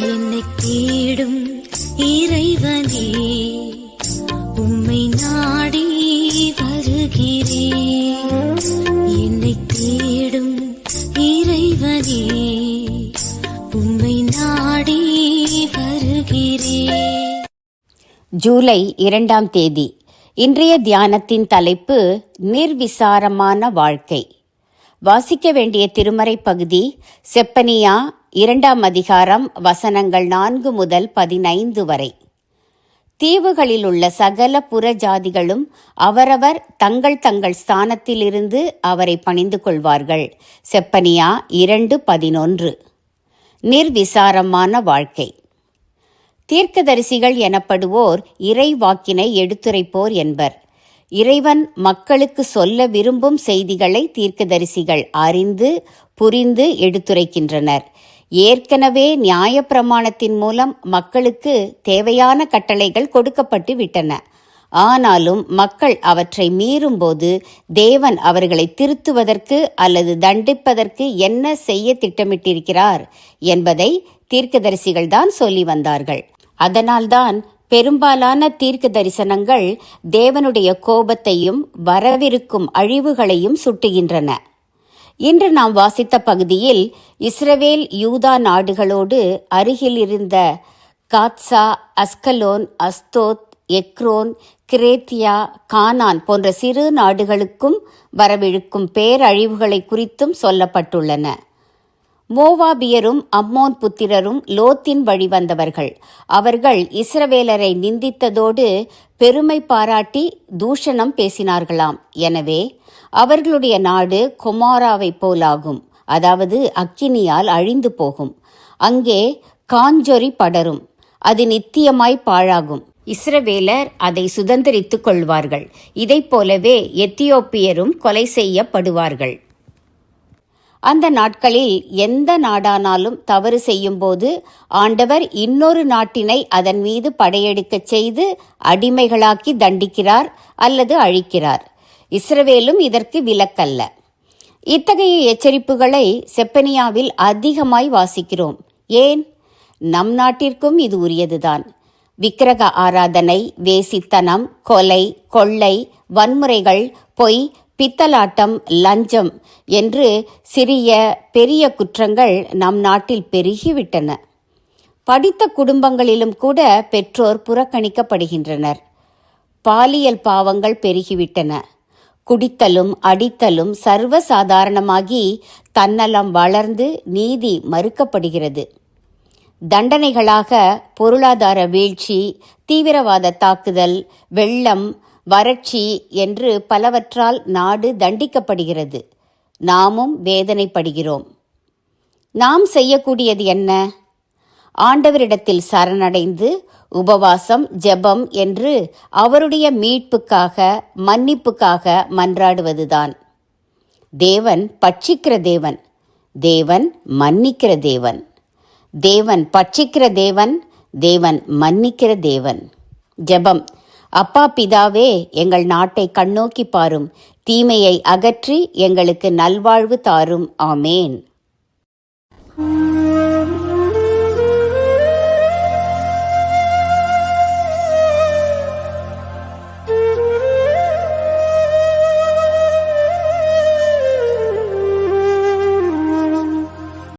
என்னை தேடும் இறைவனே உம்மை நாடி வருகிறேன் என்னை தேடும் இறைவனே உம்மை நாடி வருகிறேன் ஜூலை இரண்டாம் தேதி இன்றைய தியானத்தின் தலைப்பு நிர்விசாரமான வாழ்க்கை. வாசிக்க வேண்டிய திருமறை பகுதி செப்பனியா இரண்டாம் அதிகாரம் வசனங்கள் நான்கு முதல் பதினைந்து வரை. தீவுகளில் உள்ள சகல புற ஜாதிகளும் அவரவர் தங்கள் தங்கள் ஸ்தானத்திலிருந்து அவரை பணிந்து கொள்வார்கள். செப்பனியா இரண்டு பதினொன்று. நிர்விசாரமான வாழ்க்கை. தீர்க்கதரிசிகள் எனப்படுவோர் இறை வாக்கினை எடுத்துரைப்போர் என்பர். இறைவன் மக்களுக்கு சொல்ல விரும்பும் செய்திகளை தீர்க்கதரிசிகள் அறிந்து புரிந்து எடுத்துரைக்கின்றனர். ஏற்கனவே நியாயப்பிரமாணத்தின் மூலம் மக்களுக்கு தேவையான கட்டளைகள் கொடுக்கப்பட்டு விட்டன. ஆனாலும் மக்கள் அவற்றை மீறும்போது தேவன் அவர்களை திருத்துவதற்கு அல்லது தண்டிப்பதற்கு என்ன செய்ய திட்டமிட்டிருக்கிறார் என்பதை தீர்க்கதரிசிகள்தான் சொல்லி வந்தார்கள். அதனால்தான் பெரும்பாலான தீர்க்க தரிசனங்கள் தேவனுடைய கோபத்தையும் வரவிருக்கும் அழிவுகளையும் சுட்டுகின்றன. இன்று நாம் வாசித்த பகுதியில் இஸ்ரவேல் யூதா நாடுகளோடு அருகில் இருந்த காத்சா அஸ்கலோன் அஸ்தோத் எக்ரோன் கிரேத்தியா கானான் போன்ற சிறு நாடுகளுக்கும் வரவிழுக்கும் பேரழிவுகளை குறித்தும் சொல்லப்பட்டுள்ளன. மோவாபியரும் அம்மோன் புத்திரரும் லோத்தின் வழி வந்தவர்கள். அவர்கள் இஸ்ரவேலரை நிந்தித்ததோடு பெருமை பாராட்டி தூஷணம் பேசினார்களாம். எனவே அவர்களுடைய நாடு கொமாராவைப் போலாகும். அதாவது அக்கினியால் அழிந்து போகும். அங்கே காஞ்சொரி படரும். அது நித்தியமாய் பாழாகும். இஸ்ரவேலர் அதை சுதந்திரித்துக் கொள்வார்கள். இதைப் போலவே எத்தியோப்பியரும் கொலை செய்யப்படுவார்கள். அந்த நாட்களில் எந்த நாடானாலும் தவறு செய்யும்போது ஆண்டவர் இன்னொரு நாட்டினை அதன் மீது படையெடுக்கச் செய்து அடிமைகளாக்கி தண்டிக்கிறார் அல்லது அழிக்கிறார். இஸ்ரவேலும் இதற்கு விலக்கல்ல. இத்தகைய எச்சரிப்புகளை செப்பனியாவில் அதிகமாய் வாசிக்கிறோம். ஏன்? நம் நாட்டிற்கும் இது உரியதுதான். விக்கிரக ஆராதனை வேசித்தனம் கொலை கொள்ளை வன்முறைகள் பொய் பித்தலாட்டம் லஞ்சம் என்று சிறிய பெரிய குற்றங்கள் நம் நாட்டில் பெருகிவிட்டன. படித்த குடும்பங்களிலும் கூட பெற்றோர் புறக்கணிக்கப்படுகின்றனர். பாலியல் பாவங்கள் பெருகிவிட்டன. குடித்தலும் அடித்தலும் சர்வசாதாரணமாகி தன்னலம் வளர்ந்து நீதி மறுக்கப்படுகிறது. தண்டனைகளாக பொருளாதார வீழ்ச்சி தீவிரவாத தாக்குதல் வெள்ளம் வறட்சி என்று பலவற்றால் நாடு தண்டிக்கப்படுகிறது. நாமும் வேதனைப்படுகிறோம். நாம் செய்யக்கூடியது என்ன? ஆண்டவரிடத்தில் சரணடைந்து உபவாசம் ஜெபம் என்று அவருடைய மீட்புக்காக மன்னிப்புக்காக மன்றாடுவதுதான். தேவன் பட்சிக்கிற தேவன் தேவன் மன்னிக்கிற தேவன். தேவன் பட்சிக்கிற தேவன் தேவன் மன்னிக்கிற தேவன். ஜெபம். அப்பா பிதாவே எங்கள் நாட்டை கண்ணோக்கி பாரும். தீமையை அகற்றி எங்களுக்கு நல்வாழ்வு தாரும். ஆமேன்.